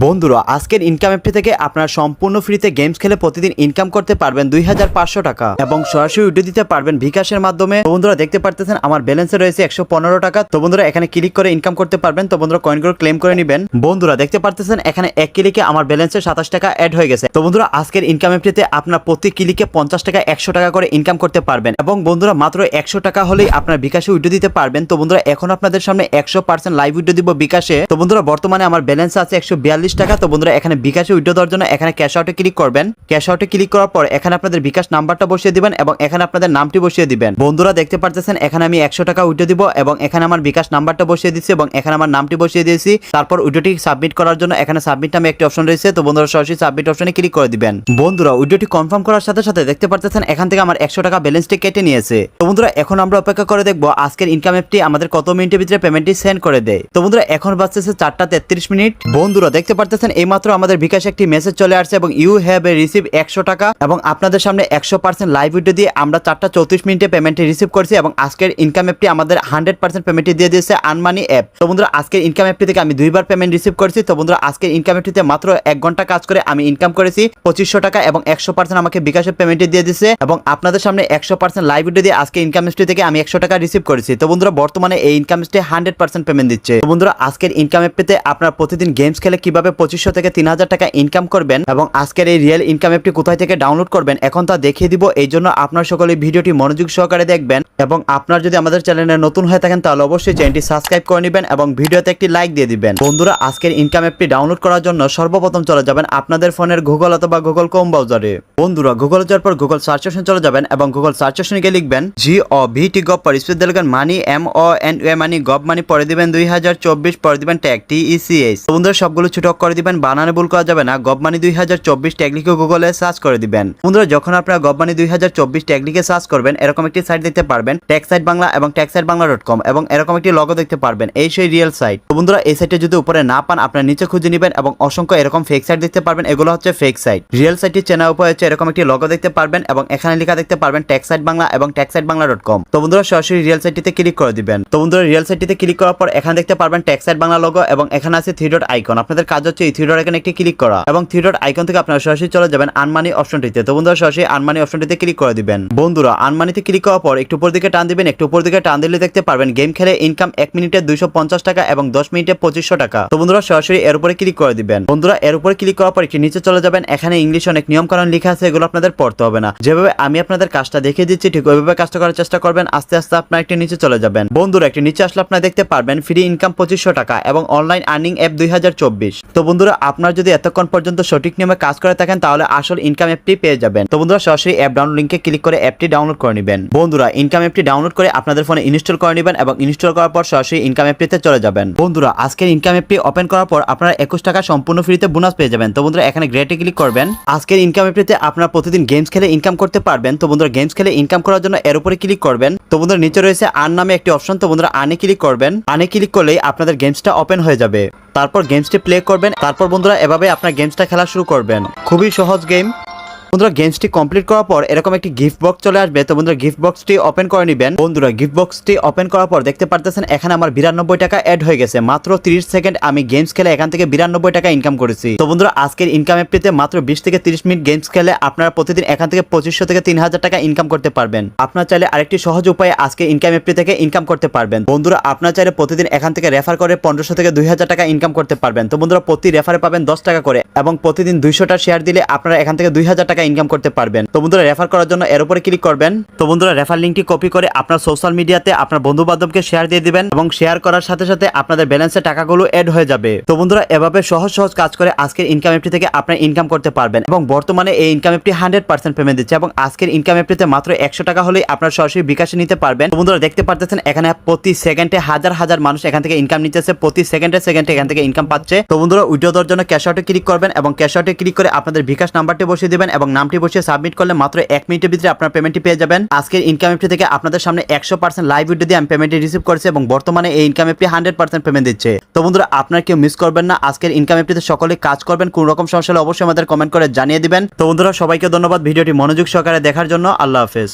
বন্ধুরা, আজকের ইনকাম অ্যাপটি থেকে আপনারা সম্পূর্ণ ফ্রিতে গেমস খেলে প্রতিদিন ইনকাম করতে পারবেন দুই হাজার পাঁচশো টাকা এবং সরাসরি উইডিও দিতে পারবেন বিকাশের মাধ্যমে। বন্ধুরা, দেখতে পারতেছেন আমার ব্যালেন্সে রয়েছে একশো পনেরো টাকা। তো বন্ধুরা, এখানে ক্লিক করে ইনকাম করতে পারবেন। তো বন্ধুরা কয়েনগুলো ক্লেম করে নেবেন। বন্ধুরা, দেখতে পারতেছেন এখানে এক ক্লিকে আমার ব্যালেন্সে সাতাশ টাকা অ্যাড হয়ে গেছে। তো বন্ধুরা, আজকের ইনকাম অ্যাপটিতে আপনার প্রতি ক্লিকে পঞ্চাশ টাকা, একশো টাকা করে ইনকাম করতে পারবেন। এবং বন্ধুরা, মাত্র একশো টাকা হলেই আপনার বিকাশে উইডিও দিতে পারবেন। তো বন্ধুরা, এখন আপনাদের সামনে একশো লাইভ উইডিও দিব বিকাশে তো বন্ধুরা, বর্তমানে আমার ব্যালেন্স আছে একশো বিয়াল্লিশ টাকা। তো বন্ধুরা, এখানে বিকাশে উইড্রো দেওয়ার জন্য এখানে ক্যাশ আউটে ক্লিক করবেন। ক্যাশ আউটে ক্লিক করার পর এখানে আপনাদের বিকাশ নাম্বারটা বসিয়ে দিবেন এবং এখানে আপনাদের নামটি বসিয়ে দিবেন। বন্ধুরা, দেখতে পারতেছেন, এখানে আমি একশো টাকা উইড্রো দিব এবং এখানে আমার বিকাশ নাম্বারটা বসিয়ে দিচ্ছি এবং এখানে আমার নামটি বসিয়ে দিয়েছি। তারপর উইড্রোটি সাবমিট করার জন্য এখানে সাবমিট নামে একটি অপশন রয়েছে। তো বন্ধুরা, সরাসরি সাবমিট অপশনে ক্লিক করে দিবেন। বন্ধুরা উইড্রোটি কনফার্ম করার সাথে সাথে দেখতে পারতেছেন, এখান থেকে আমার একশো টাকা ব্যালেন্সটি কেটে নিয়েছে। তো বন্ধুরা, এখন আমরা অপেক্ষা করে দেখব আজকের ইনকাম অ্যাপটি আমাদের কত মিনিটের ভিতরে পেমেন্টটি সেন্ড করে দেয়। তো বন্ধুরা, এখন বাজতেছে চারটা তেত্রিশ মিনিট বন্ধুরা, দেখতে পারতেছেন, এইমাত্র আমাদের বিকাশে একটি মেসেজ চলে আসছে এবং ইউ হ্যাভ এ রিসিভ একশো টাকা এবং আপনাদের সামনে একশো পার্সেন্ট লাইভ ভিডিও দিয়ে আমরা চারটা চৌত্রিশ মিনিটে পেমেন্টটি রিসিভ করছি এবং আজকের ইনকাম অ্যাপটি আমাদের হান্ড্রেড পার্সেন্ট পেমেন্টটি দিয়ে দিয়েছে আনমানি অ্যাপ তো বন্ধুরা, আজকের ইনকাম অ্যাপটি থেকে আমি দুইবার পেমেন্ট রিসিভ করেছি। তো বন্ধুরা, আজকের ইনকাম অ্যাপটিতে মাত্র এক ঘণ্টা কাজ করে আমি ইনকাম করেছি পঁচিশশো টাকা এবং একশো পার্সেন্ট আমাকে বিকাশের পেমেন্টটি দিয়ে দিচ্ছে এবং আপনাদের সামনে একশো পার্সেন্ট লাইভ ভিডিও দিয়ে আজকে ইনকাম অ্যাপটি থেকে আমি একশো টাকা রিসিভ করেছি। তো বন্ধুরা, বর্তমানে এই ইনকাম অ্যাপটি হান্ড্রেড পার্সেন্ট পেমেন্ট দিচ্ছে। তো বন্ধুরা, আজকের ইনকাম অ্যাপটিতে আপনারা প্রতিদিন গেমস খেলে কীভাবে পঁচিশশো থেকে তিন হাজার টাকা ইনকাম করবেন এবং আজকের এই রিয়েল ইনকাম অ্যাপটি কোথায় থেকে ডাউনলোড করবেন, এখন তা দেখিয়ে দিব। এই জন্য আপনার সকলে ভিডিওটি মনোযোগ সহকারে দেখবেন এবং আপনার যদি আমাদের চ্যানেলে নতুন হয়ে থাকেন, তাহলে অবশ্যই চ্যানেলটি সাবস্ক্রাইব করে নেবেন এবং ভিডিওতে একটি লাইক দিয়ে দিবেন। বন্ধুরা, আজকের ইনকাম অ্যাপটি ডাউনলোড করার জন্য সর্বপ্রথম চলে যাবেন আপনাদের ফোনের গুগল অথবা গুগল কোম ব্রাউজারে বন্ধুরা গুগল যাওয়ার পর গুগল সার্চ অপশন চলে যাবেন এবং গুগল সার্চ অপশনে গিয়ে লিখবেন G O V T gov পর স্পেস দিলেন money M O N U money gov money পরে দিবেন দুই হাজার চব্বিশ, পরে দিবেন ট্যাগ টি ই সি বন্ধুরা, সবগুলো ছোট করে দিবেন, বানানে ভুল করা যাবে না। গভ মানি দুই হাজার চব্বিশ ট্যাগ গুগলে সার্চ করে দিবেন। বন্ধুরা, যখন আপনারা গভ মানি দুই হাজার চব্বিশ ট্যাগ সার্চ করবেন, এরকম একটি সাইট দেখতে পারবেন ট্যাগ সাইট বাংলা এবং tag site Bangla dot com এবং এরকম একটি লগো দেখতে পারবেন, এই সেই রিয়েল সাইট তো বন্ধুরা, এই সাইটে যদি উপরে না পান, আপনার নিচে খুঁজে নেবেন এবং অসংখ্য এরকম ফেক সাইট দেখতে পারবেন, এগুলো হচ্ছে ফেক সাইট রিয়েল সাইটটি চেনা উপায় হচ্ছে এরকম একটি লগো দেখতে পারবেন এবং এখানে লেখা দেখতে পারবেন ট্যাগ সাইট বাংলা এবং tag site Bangla dot com. তো বন্ধুরা, সরাসরি রিয়েল সাইটটিতে ক্লিক করে দিবেন। তো বন্ধুরা রিয়েল সাইটটিতে ক্লিক করার পর এখানে দেখতে পারবেন ট্যাগ সাইট বাংলা লগো এবং এখানে আছে থ্রি ডট আইকন আপনাদের কাজ হচ্ছে এই থ্রি ডট আইকনে একটি ক্লিক করা এবং থ্রি ডট আইকন থেকে আপনারা সরাসরি চলে যাবেন আনমানি অপশনটিতে তো বন্ধুরা, সরাসরি আনমানি অপশনটিতে ক্লিক করে দিবেন। বন্ধুরা আনমানিতে ক্লিক করার পর একটু উপর দিকে টান দিবেন, একটু উপর দিকে টান দিলে দেখতে পারবেন গেম খেলে ইনকাম এক মিনিটে দুইশো পঞ্চাশ টাকা এবং দশ মিনিটে পঁচিশশো টাকা। তো বন্ধুরা, সরাসরি এর উপরে ক্লিক করে দিবেন। বন্ধুরা, এর উপরে ক্লিক করার পর একটু নিচে চলে যাবেন, এখানে ইংলিশ অনেক নিয়ম কারণ লেখা আছে, এগুলো আপনাদের পড়তে হবে না। যেভাবে আমি আপনাদের কাজটা দেখিয়ে দিচ্ছি, ঠিক ওইভাবে কাজটা করার চেষ্টা করবেন, আস্তে আস্তে আপনার একটি নিচে চলে যাবেন। বন্ধুরা, একটি নিচে আসলে আপনারা দেখতে পারবেন ফ্রি ইনকাম পঁচিশশো টাকা এবং অনলাইন আর্নিং অ্যাপ দুই হাজার চব্বিশ। তো বন্ধুরা, আপনার যদি এতক্ষণ পর্যন্ত সঠিক নিয়মে কাজ করে থাকেন, তাহলে আসল ইনকাম অ্যাপটি পেয়ে যাবেন। তো বন্ধুরা, সরাসরি অ্যাপ ডাউনলোড লিঙ্কে ক্লিক করে অ্যাপটি ডাউনলোড করে নেবেন। বন্ধুরা ইনকাম অ্যাপটি ডাউনলোড করে আপনাদের ফোনে ইনস্টল করে নেবেন এবং ইনস্টল করার পর সরাসরি ইনকাম অ্যাপটিতে চলে যাবেন। বন্ধুরা, আজকের ইনকাম অ্যাপটি ওপেন করার পর আপনারা একুশ টাকা সম্পূর্ণ ফ্রিতে বোনাস পেয়ে যাবেন। তো বন্ধুরা, এখানে গ্রেটে ক্লিক করবেন। আজকের ইনকাম অ্যাপটিতে আপনারা প্রতিদিন গেমস খেলে ইনকাম করতে পারবেন। তো বন্ধুরা গেমস খেলে ইনকাম করার জন্য এর উপরে ক্লিক করবেন। তো বন্ধুরা, নিচে রয়েছে আন নামে একটি অপশন তো বন্ধুরা আনে ক্লিক করবেন। আনে ক্লিক করলেই আপনাদের গেমসটা ওপেন হয়ে যাবে। তারপর গেমসটি প্লে করবেন। তারপর বন্ধুরা এভাবে আপনার গেমসটা খেলা শুরু করবেন। খুবই সহজ গেম বন্ধুরা, গেমসটি কমপ্লিট করার পর এরকম একটি গিফট বক্স চলে আসবে। তো বন্ধুরা গিফট বক্সটি ওপেন করে নেবেন। বন্ধুরা গিফট বক্সটি ওপেন করার পর দেখতে পারতেছেন, এখানে আমার বিরানব্বই টাকা অ্যাড হয়ে গেছে। মাত্র 30 সেকেন্ড আমি গেমস খেলে এখান থেকে বিরানব্বই টাকা ইনকাম করেছি। তো বন্ধুরা, আজকের ইনকাম অ্যাপটিতে মাত্র বিশ থেকে তিরিশ মিনিট গেমস খেলে আপনারা প্রতিদিন এখান থেকে পঁচিশশো থেকে তিন হাজার টাকা ইনকাম করতে পারবেন। আপনার চাইলে আরেকটি সহজ উপায়ে আজকে ইনকাম অ্যাপটি থেকে ইনকাম করতে পারবেন। বন্ধুরা, আপনার চাইলে প্রতিদিন এখান থেকে রেফার করে পনেরোশো থেকে দুই হাজার টাকা ইনকাম করতে পারবেন। তো বন্ধুরা, প্রতি রেফারে পাবেন দশ টাকা করে এবং প্রতিদিন দুইশোটা শেয়ার দিলে আপনারা এখান থেকে দুই হাজার টাকা ইনকাম করতে পারবেন। তো বন্ধুরা রেফার করার জন্য এর উপরে ক্লিক করবেন। তো বন্ধুরা রেফার লিঙ্কটি কপি করে আপনার সোশ্যাল মিডিয়াতে আপনার বন্ধু বান্ধবকে শেয়ার দিয়ে দিবেন এবং শেয়ার করার সাথে সাথে আপনাদের ব্যালেন্সে টাকাগুলো এড হয়ে যাবে। তো বন্ধুরা, এভাবে সহজ সহজ কাজ করে আজকের ইনকাম অ্যাপটি থেকে আপনার ইনকাম করতে পারবেন এবং বর্তমানে এই ইনকাম অ্যাপটি হান্ড্রেড পার্সেন্ট পেমেন্ট দিচ্ছে এবং আজকের ইনকাম অ্যাপটিতে মাত্র একশো টাকা হলেই আপনার সরাসরি বিকাশে নিতে পারবেন। তো বন্ধুরা, দেখতে পারতেছেন এখানে প্রতি সেকেন্ডে হাজার হাজার মানুষ এখান থেকে ইনকাম নিতেছে, প্রতি সেকেন্ডে সেকেন্ডে এখান থেকে ইনকাম পাচ্ছে। তো বন্ধুরা উইডিও দেওয়ার জন্য ক্যাশ আউটে ক্লিক করবেন এবং ক্যাশ আউটে ক্লিক করে আপনাদের বিকাশ নাম্বারটি বসিয়ে দেবেন এবং নামটি বসিয়ে সাবমিট করলে মাত্র এক মিনিটের ভিতরে আপনার পেমেন্টটি পেয়ে যাবেন। আজকের ইনকাম অ্যাপটি থেকে আপনাদের সামনে একশো পার্সেন্ট লাইভ ভিডিও দিয়ে আমি পেমেন্টটি রিসিভ করেছি এবং বর্তমানে এই ইনকাম অ্যাপটি হান্ড্রেড পার্সেন্ট পেমেন্ট দিচ্ছে। তো বন্ধুরা, আপনার কেউ মিস করবেন না। আজকের ইনকাম অ্যাপটিতে সকলে কাজ করবেন। কোন রকম সমস্যা হলে অবশ্যই আমাদের কমেন্ট করে জানিয়ে দিবেন। তো বন্ধুরা, সবাইকে ধন্যবাদ ভিডিওটি মনোযোগ সহকারে দেখার জন্য। আল্লাহ হাফেজ।